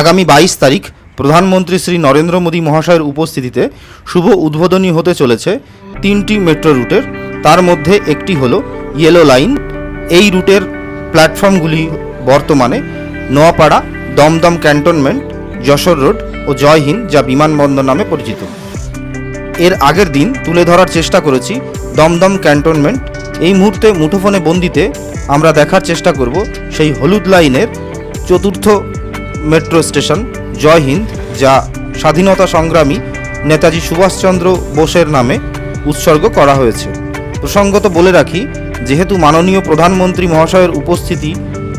আগামী বাইশ তারিখ প্রধানমন্ত্রী শ্রী নরেন্দ্র মোদী মহাশয়ের উপস্থিতিতে শুভ উদ্বোধনী হতে চলেছে তিনটি মেট্রো রুটের। তার মধ্যে একটি হলো ইয়েলো লাইন এই রুটের প্ল্যাটফর্মগুলি বর্তমানে নোয়াপাড়া, দমদম ক্যান্টনমেন্ট, যশোর রোড ও জয়হীন যা বিমানবন্দর নামে পরিচিত। এর আগের দিন তুলে ধরার চেষ্টা করেছি দমদম ক্যান্টনমেন্ট। এই মুহূর্তে মুঠোফোনে বন্দিতে আমরা দেখার চেষ্টা করব সেই হলুদ লাইনের চতুর্থ মেট্রো স্টেশন, জয় হিন্দ, যা স্বাধীনতা সংগ্রামী নেতাজি সুভাষচন্দ্র বোসের নামে উৎসর্গ করা হয়েছে। প্রসঙ্গত বলে রাখি, যেহেতু মাননীয় প্রধানমন্ত্রী মহাশয়ের উপস্থিতি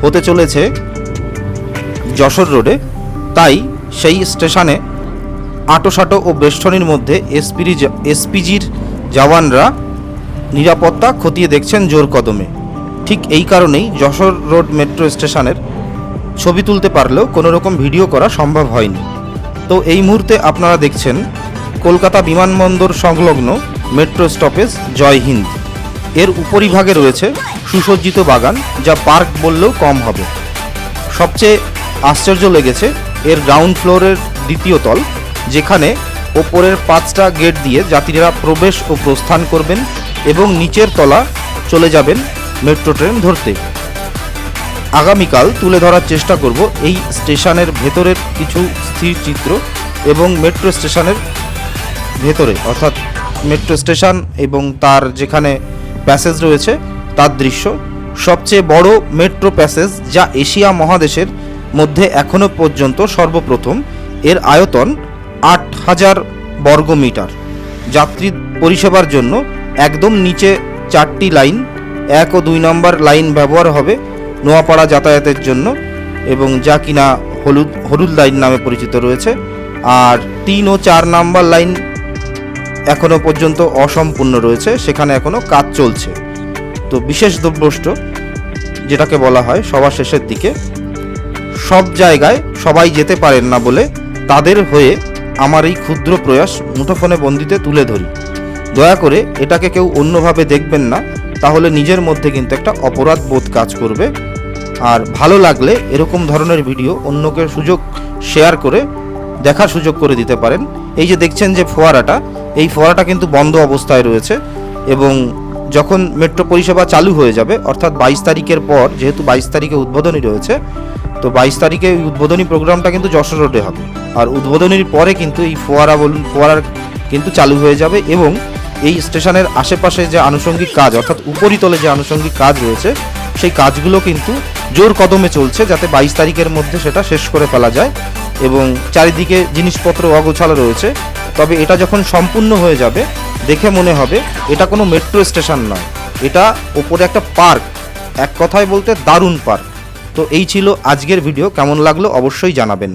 হতে চলেছে যশোর রোডে, তাই সেই স্টেশনে আটোসাটো ও বেষ্টনীর মধ্যে এসপিরি এসপিজির জওয়ানরা নিরাপত্তা খতিয়ে দেখছেন জোর কদমে। ঠিক এই কারণেই যশোর রোড মেট্রো স্টেশনের ছবি তুলতে পারলেও কোনো রকম ভিডিও করা সম্ভব হয়নি। তো এই মুহূর্তে আপনারা দেখছেন কলকাতা বিমানবন্দর সংলগ্ন মেট্রো স্টপেজ জয় হিন্দ। এর উপরিভাগে রয়েছে সুসজ্জিত বাগান যা পার্ক বললেও কম হবে। সবচেয়ে আশ্চর্য লেগেছে এর গ্রাউন্ড ফ্লোরের দ্বিতীয় তল, যেখানে ওপরের পাঁচটা গেট দিয়ে যাত্রীরা প্রবেশ ও প্রস্থান করবেন এবং নিচের তলা চলে যাবেন মেট্রো ট্রেন ধরতে। আগামীকাল তুলে ধরার চেষ্টা করব এই স্টেশনের ভেতরের কিছু স্থির চিত্র এবং মেট্রো স্টেশনের ভেতরে, অর্থাৎ মেট্রো স্টেশন এবং তার যেখানে প্যাসেজ রয়েছে তার দৃশ্য। সবচেয়ে বড় মেট্রো প্যাসেজ যা এশিয়া মহাদেশের মধ্যে এখনও পর্যন্ত সর্বপ্রথম, এর আয়তন আট হাজার বর্গ মিটার। যাত্রী পরিষেবার জন্য একদম নিচে চারটি লাইন, এক ও দুই নম্বর লাইন ব্যবহার হবে। নোয়াপাড়া যাতায়াতের জন্য এবং যা কিনা হলুদ হলুদ লাইন নামে পরিচিত রয়েছে। আর তিন ও চার নাম্বার লাইন এখনও পর্যন্ত অসম্পূর্ণ রয়েছে, সেখানে এখনও কাজ চলছে। তো বিশেষ দ্রব্যষ্ট যেটাকে বলা হয় সবার শেষের দিকে, সব জায়গায় সবাই যেতে পারেন না বলে তাদের হয়ে আমার এই ক্ষুদ্র প্রয়াস মুঠোফোনে বন্দিতে তুলে ধরি। দয়া করে এটাকে কেউ অন্যভাবে দেখবেন না, তাহলে নিজের মধ্যে কিন্তু একটা অপরাধ বোধ কাজ করবে। আর ভালো লাগলে এরকম ধরনের ভিডিও অন্যকে সুযোগ শেয়ার করে দেখার সুযোগ করে দিতে পারেন। এই যে দেখছেন যে ফোয়ারাটা, এই ফোয়ারাটা কিন্তু বন্ধ অবস্থায় রয়েছে এবং যখন মেট্রো পরিষেবা চালু হয়ে যাবে, অর্থাৎ বাইশ তারিখের পর, যেহেতু বাইশ তারিখে উদ্বোধনী রয়েছে, তো বাইশ তারিখে এই উদ্বোধনী প্রোগ্রামটা কিন্তু যশোর রোডে হবে। আর উদ্বোধনীর পরে কিন্তু এই ফোয়ারা বলুন ফোয়ারার কিন্তু চালু হয়ে যাবে এবং এই স্টেশনের আশেপাশে যে আনুষঙ্গিক কাজ, অর্থাৎ উপরিতলে যে আনুষঙ্গিক কাজ রয়েছে, সেই কাজগুলো কিন্তু জোর কদমে চলছে যাতে বাইশ তারিখের মধ্যে সেটা শেষ করে ফেলা যায় এবং চারিদিকে জিনিসপত্র অগোছালো রয়েছে। তবে এটা যখন সম্পূর্ণ হয়ে যাবে, দেখে মনে হবে এটা কোনো মেট্রো স্টেশন নয়। এটা ওপরে একটা পার্ক, এক কথায় বলতে দারুণ পার্ক। তো এই ছিল আজকের ভিডিও। কেমন লাগল অবশ্যই জানাবেন।